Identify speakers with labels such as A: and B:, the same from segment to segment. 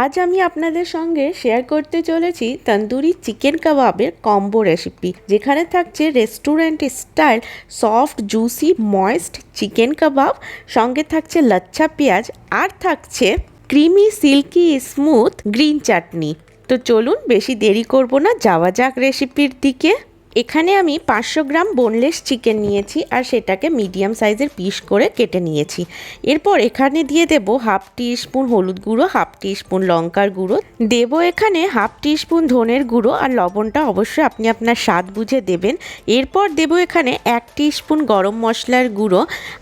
A: আজ আমি আপনাদের সঙ্গে শেয়ার করতে চলেছি তন্দুরি চিকেন কাবাবের কম্বো রেসিপি যেখানে থাকছে restaurant style soft juicy moist chicken kebab সঙ্গে থাকছে লাচ্ছা পেঁয়াজ, আর থাকছে creamy silky smooth green chutney তো চলুন বেশি দেরি করব না, যাওয়া যাক রেসিপির দিকে। এখানে আমি পাঁচশো গ্রাম বোনলেস চিকেন নিয়েছি আর সেটাকে মিডিয়াম সাইজের পিস করে কেটে নিয়েছি। এরপর এখানে দিয়ে দেব হাফ টি স্পুন হলুদ গুঁড়ো হাফ টি স্পুন লঙ্কার গুঁড়ো। দেব এখানে হাফ টি স্পুন ধনের গুঁড়ো আর লবণটা অবশ্যই আপনি আপনার স্বাদ বুঝে দেবেন। এরপর দেব এখানে এক টি স্পুন গরম মশলার গুঁড়ো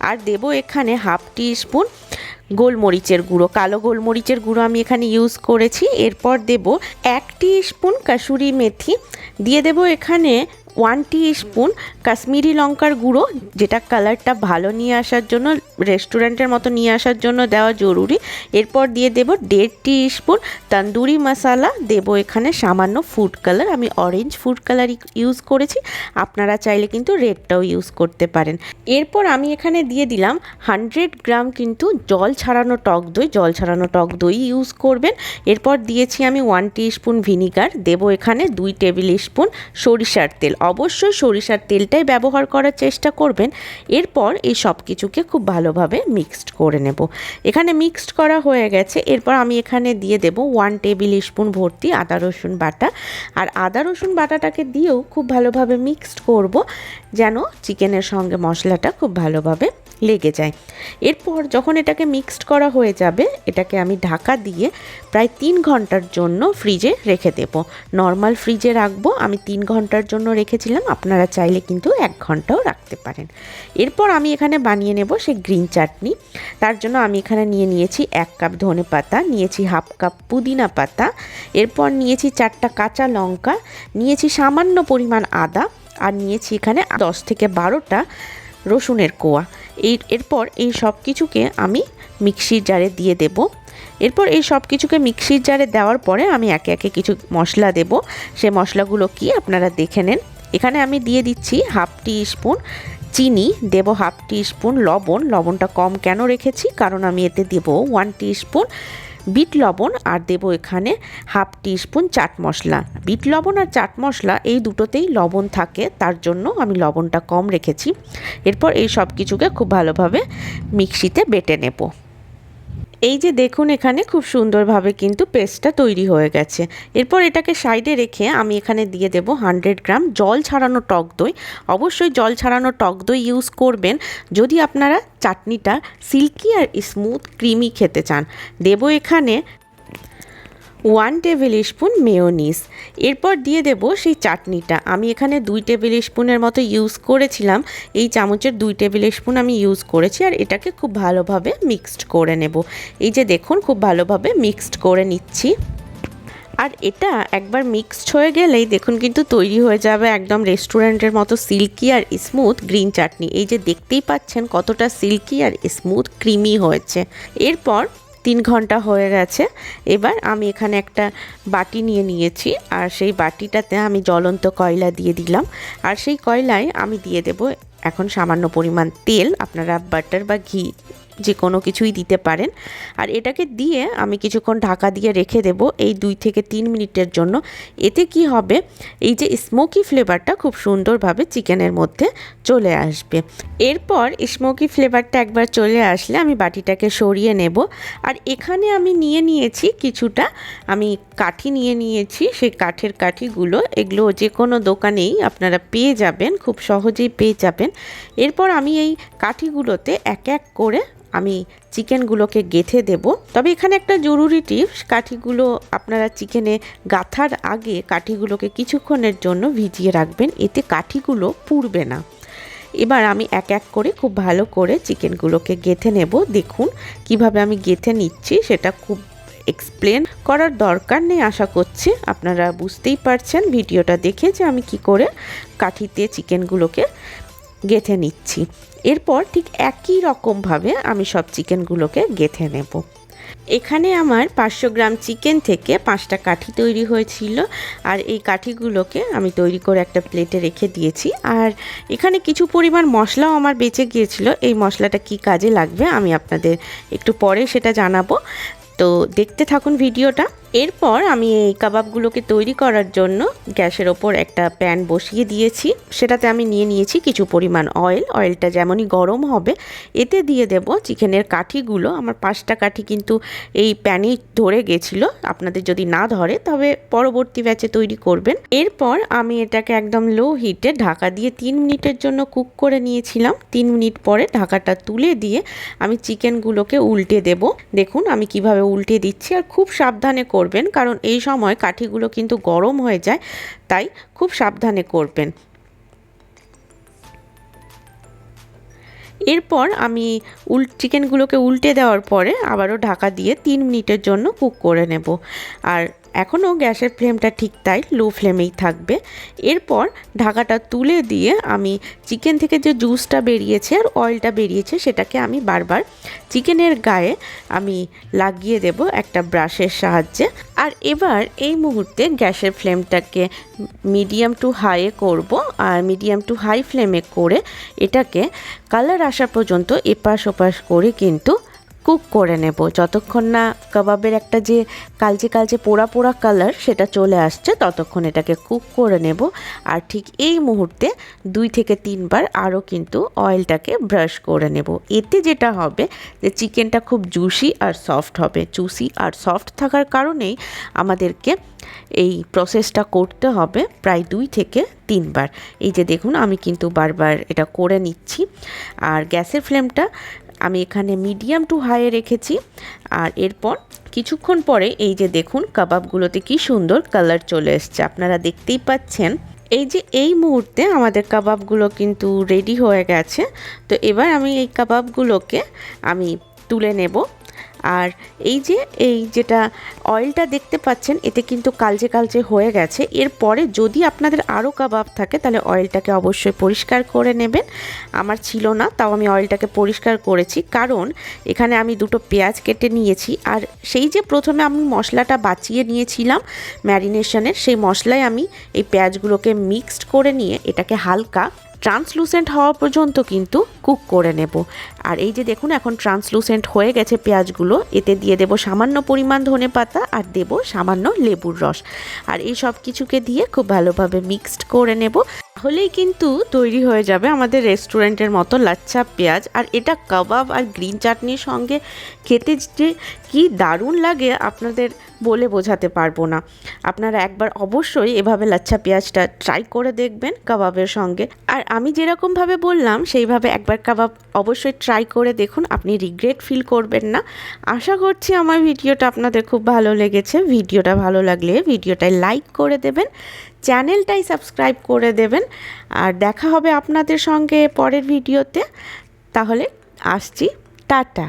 A: আর দেব এখানে হাফ টি স্পুন গোলমরিচের গুঁড়ো, কালো গোলমরিচের গুঁড়ো আমি এখানে ইউজ করেছি। এরপর দেব এক টি স্পুন কাসুরি মেথি। দিয়ে দেব এখানে ওয়ান টি স্পুন কাশ্মীরি লঙ্কার গুঁড়ো, যেটা কালারটা ভালো নিয়ে আসার জন্য রেস্টুরেন্টের মতো নিয়ে আসার জন্য দেওয়া জরুরি। এরপর দিয়ে দেব দেড় টি স্পুন তন্দুরি মশালা। দেব এখানে সামান্য ফুড কালার আমি অরেঞ্জ ফুড কালার ইউজ করেছি। আপনারা চাইলে কিন্তু রেডটাও ইউজ করতে পারেন। এরপর আমি এখানে দিয়ে দিলাম হান্ড্রেড গ্রাম কিন্তু জল ছাড়ানো টক দই। জল ছাড়ানো টক দই ইউজ করবেন। এরপর দিয়েছি আমি ওয়ান টি স্পুন ভিনিগার দেব এখানে দুই টেবিল স্পুন সরিষার তেল। অবশ্যই সরিষার তেলটাই ব্যবহার করার চেষ্টা করবেন। এরপর এই সব কিছুকে খুব ভালোভাবে মিক্সড করে নেব। এখানে মিক্সড করা হয়ে গেছে। এরপর আমি এখানে দিয়ে দেব ওয়ান টেবিল স্পুন ভর্তি আদা, রসুন বাটা। আর আদা, রসুন বাটাটাকে দিয়েও খুব ভালোভাবে মিক্সড করব, যেন চিকেনের সঙ্গে মশলাটা খুব ভালোভাবে লেগে যায়। এরপর যখন এটাকে মিক্সড করা হয়ে যাবে, এটাকে আমি ঢাকা দিয়ে প্রায় তিন ঘণ্টার জন্য ফ্রিজে রেখে দেব। নর্মাল ফ্রিজে রাখব, আমি তিন ঘণ্টার জন্য রেখেছিলাম, আপনারা চাইলে কিন্তু এক ঘন্টাও রাখতে পারেন। এরপর আমি এখানে বানিয়ে নেব সেই গ্রিন চাটনি তার জন্য আমি এখানে নিয়ে নিয়েছি এক কাপ ধনে পাতা, নিয়েছি হাফ কাপ পুদিনা পাতা, এরপর নিয়েছি চারটা কাঁচা লঙ্কা, নিয়েছি সামান্য পরিমাণ আদা, আর নিয়েছি এখানে দশ থেকে বারোটা রসুনের কোয়া। এই, এরপর এই সব কিছুকে আমি মিক্সির জারে দিয়ে দেব। এরপর এই সব কিছুকে মিক্সির জারে দেওয়ার পরে আমি একে একে কিছু মশলা দেব। সে মশলাগুলো কি আপনারা দেখে নেন। এখানে আমি দিয়ে দিচ্ছি হাফ টি স্পুন চিনি। দেব হাফ টি স্পুন লবণ। লবণটা কম কেন রেখেছি? কারণ আমি এতে দেব ওয়ান টি স্পুন বিট লবণ আর দেব এখানে half teaspoon chaat masala. বিট লবণ আর চাট মশলা এই দুটোতেই লবণ থাকে, তার জন্য আমি লবণটা কম রেখেছি। এরপর এই সব কিছুকে খুব ভালোভাবে মিক্সিতে বেটে নেব। এই যে দেখুন এখানে খুব সুন্দরভাবে কিন্তু পেস্টটা তৈরি হয়ে গেছে। এরপর এটাকে সাইডে রেখে আমি এখানে দিয়ে দেব হান্ড্রেড গ্রাম জল ছাড়ানো টক দই। অবশ্যই জল ছাড়ানো টক দই ইউজ করবেন যদি আপনারা চাটনিটা সিল্কি আর স্মুথ, ক্রিমি খেতে চান। দেব এখানে ওয়ান টেবিল স্পুন মেয়োনিস এরপর দিয়ে দেব সেই চাটনিটা। আমি এখানে দুই টেবিল স্পুনের মতো ইউজ করেছিলাম। এই চামচের দুই টেবিল স্পুন আমি ইউজ করেছি আর এটাকে খুব ভালোভাবে মিক্সড করে নেব। এই যে দেখুন, খুব ভালোভাবে মিক্সড করে নিচ্ছি। আর এটা একবার মিক্সড হয়ে গেলেই দেখুন কিন্তু তৈরি হয়ে যাবে একদম রেস্টুরেন্টের মতো সিল্কি আর স্মুথ গ্রিন চাটনি। এই যে দেখতেই পাচ্ছেন কতটা সিল্কি আর স্মুথ ক্রিমি হয়েছে। এরপর তিন ঘণ্টা হয়ে গেছে। এবার আমি এখানে একটা বাটি নিয়ে নিয়েছি, আর সেই বাটিটাতে আমি জ্বলন্ত কয়লা দিয়ে দিলাম। আর সেই কয়লায় আমি দিয়ে দেব এখন সামান্য পরিমাণ তেল, আপনারা বাটার বা ঘি যে কোনো কিছুই দিতে পারেন। আর এটাকে দিয়ে আমি কিছুক্ষণ ঢাকা দিয়ে রেখে দেব এই দুই থেকে তিন মিনিটের জন্য। এতে কি হবে? এই যে স্মোকি ফ্লেভারটা খুব সুন্দরভাবে চিকেনের মধ্যে চলে আসবে। এরপর স্মোকি ফ্লেভারটা একবার চলে আসলে আমি বাটিটাকে সরিয়ে নেব। আর এখানে আমি নিয়ে নিয়েছি কিছুটা, আমি কাঠি নিয়ে নিয়েছি। সেই কাঠের কাঠিগুলো, এগুলো যে কোনো দোকানেই আপনারা পেয়ে যাবেন, খুব সহজেই পেয়ে যাবেন। এরপর আমি এই কাঠিগুলোতে এক এক করে আমি চিকেনগুলোকে গেথে দেব। তবে এখানে একটা জরুরি টিপস, কাঠিগুলো আপনারা চিকেনে গাথার আগে কাঠিগুলোকে কিছুক্ষণের জন্য ভিজিয়ে রাখবেন, এতে কাঠিগুলো পুড়বে না। এবার আমি এক এক করে খুব ভালো করে চিকেনগুলোকে গেথে নেব। দেখুন কীভাবে আমি গেথে নিচ্ছি, সেটা খুব এক্সপ্লেন করার দরকার নেই, আশা করছি আপনারা বুঝতেই পারছেন ভিডিওটা দেখে যে আমি কি করে কাঠিতে চিকেনগুলোকে গেথে নিচ্ছি। এরপর ঠিক একই রকমভাবে আমি সব চিকেনগুলোকে গেথে নেব। এখানে আমার পাঁচশো গ্রাম চিকেন থেকে পাঁচটা কাঠি তৈরি হয়েছিল আর এই কাঠিগুলোকে আমি তৈরি করে একটা প্লেটে রেখে দিয়েছি। আর এখানে কিছু পরিমাণ মশলাও আমার বেঁচে গিয়েছিল। এই মশলাটা কি কাজে লাগবে আমি আপনাদের একটু পরে সেটা জানাব। তো দেখতে থাকুন ভিডিওটা। এরপর আমি এই কাবাবগুলোকে তৈরি করার জন্য গ্যাসের ওপর একটা প্যান বসিয়ে দিয়েছি। সেটাতে আমি নিয়ে নিয়েছি কিছু পরিমাণ অয়েল। অয়েলটা যেমনই গরম হবে, এতে দিয়ে দেব চিকেনের কাঠিগুলো। আমার পাঁচটা কাঠি কিন্তু এই প্যানেই ধরে গেছিল। আপনাদের যদি না ধরে, তবে পরবর্তী ব্যাচে তৈরি করবেন। এরপর আমি এটাকে একদম লো হিটে ঢাকা দিয়ে তিন মিনিটের জন্য কুক করে নিয়েছিলাম। তিন মিনিট পরে ঢাকাটা তুলে দিয়ে আমি চিকেনগুলোকে উল্টে দেব। দেখুন আমি কীভাবে উল্টে দিচ্ছি আর খুব সাবধানে করবেন, কারণ এই সময় কাঠিগুলো কিন্তু গরম হয়ে যায়, তাই খুব সাবধানে করবেন। এরপর আমি উল, চিকেনগুলোকে উল্টে দেওয়ার পরে আবারও ঢাকা দিয়ে তিন মিনিটের জন্য কুক করে নেব। আর এখনও গ্যাসের ফ্লেমটা ঠিক তাই লো ফ্লেমেই থাকবে। এরপর ঢাকাটা তুলে দিয়ে আমি চিকেন থেকে যে জুসটা বেরিয়েছে আর অয়েলটা বেরিয়েছে সেটাকে আমি বারবার চিকেনের গায়ে আমি লাগিয়ে দেব একটা ব্রাশের সাহায্যে। আর এবার এই মুহূর্তে গ্যাসের ফ্লেমটাকে মিডিয়াম টু হাইয়ে করব আর মিডিয়াম টু হাই ফ্লেমে করে এটাকে কালার আসা পর্যন্ত এপাশ ওপাশ করে কিন্তু কুক করে নেব। যতক্ষণ না কাবাবের একটা যে কালচে কালচে পোড়া পোড়া কালার সেটা চলে আসছে, ততক্ষণ এটাকে কুক করে নেব। আর ঠিক এই মুহূর্তে দুই থেকে তিনবার আরও কিন্তু অয়েলটাকে ব্রাশ করে নেব। এতে যেটা হবে যে চিকেনটা খুব জুসি আর সফট হবে। জুসি আর সফট থাকার কারণেই আমাদেরকে এই প্রসেসটা করতে হবে প্রায় দুই থেকে তিনবার। এই যে দেখুন, আমি কিন্তু বারবার এটা করে নিচ্ছি। আর গ্যাসের ফ্লেমটা আমি এখানে মিডিয়াম টু হাইয়ে রেখেছি। আর এরপর কিছুক্ষণ পরে এই যে দেখুন কাবাবগুলোতে কি সুন্দর কালার চলে এসছে, আপনারা দেখতেই পাচ্ছেন। এই যে এই মুহূর্তে আমাদের কাবাবগুলো কিন্তু রেডি হয়ে গেছে। তো এবার আমি এই কাবাবগুলোকে আমি তুলে নেব। আর এই যে, এই যেটা অয়েলটা দেখতে পাচ্ছেন, এতে কিন্তু কালচে কালচে হয়ে গেছে। এরপরে যদি আপনাদের আরও কাবাব থাকে, তাহলে অয়েলটাকে অবশ্যই পরিষ্কার করে নেবেন। আমার ছিল না, তাও আমি অয়েলটাকে পরিষ্কার করেছি। কারণ এখানে আমি দুটো পেঁয়াজ কেটে নিয়েছি, আর সেই যে প্রথমে আমি মশলাটা বাঁচিয়ে নিয়েছিলাম ম্যারিনেশনের, সেই মশলায় আমি এই পেঁয়াজগুলোকে মিক্সড করে নিয়ে এটাকে হালকা ট্রান্সলুসেন্ট হওয়া পর্যন্ত কিন্তু কুক করে নেব। আর এই যে দেখুন, এখন ট্রান্সলুসেন্ট হয়ে গেছে পেঁয়াজগুলো। এতে দিয়ে দেব সামান্য পরিমাণ ধনে পাতা আর দেব সামান্য লেবুর রস। আর এই সব কিছুকে দিয়ে খুব ভালোভাবে মিক্সড করে নেব। তাহলেই কিন্তু তৈরি হয়ে যাবে আমাদের রেস্টুরেন্টের মতো লাচ্ছা পেঁয়াজ। আর এটা কাবাব আর গ্রিন চাটনির সঙ্গে খেতে যে কী দারুণ লাগে আপনাদের বলে বোঝাতে পারব না। আপনারা একবার অবশ্যই এভাবে লাচ্ছা পেঁয়াজটা ট্রাই করে দেখবেন কাবাবের সঙ্গে। আর আমি যেরকমভাবে বললাম, সেইভাবে একবার কাবাব অবশ্যই ট্রাই করে দেখুন, আপনি রিগ্রেট ফিল করবেন না। আশা করছি আমার ভিডিওটা আপনাদের খুব ভালো লেগেছে। ভিডিওটা ভালো লাগলে ভিডিওটায় লাইক করে দেবেন। চ্যানেলটাই সাবস্ক্রাইব করে দেবেন। আর দেখা হবে আপনাদের সঙ্গে পরের ভিডিওতে। তাহলে আসছি টাটা।